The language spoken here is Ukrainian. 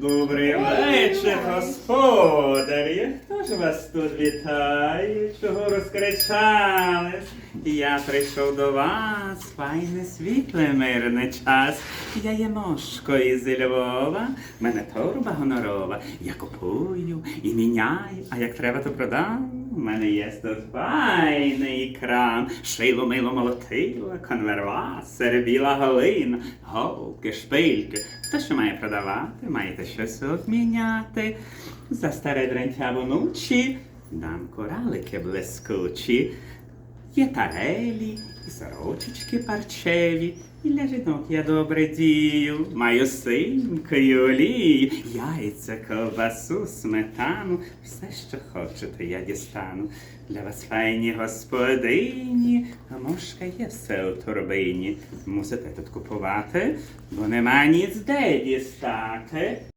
Добрий вечір, господарі. Хто ж вас тут вітає? Чого розкричались? Я прийшов до вас, файне світле мирний час. Я є мошко із Львова, мене торба гонорова. Я купую і міняю, а як треба, то продам. У мене є тут крам, шило, мило, молотила, конвервасер, біла галина, голки, шпильки. Хто що має продавати, маєте щось обміняти. За старе дрантя вонучі, дам коралики блискучі. Є тарелі, і сорочечки парчеві, і для жінок я добре дію. Маю синьку і олію, яйця, ковбасу, сметану, все, що хочете, я дістану. Для вас файні господині, а мошка є все у торбині. Мусите тут купувати, бо нема ніц де дістати.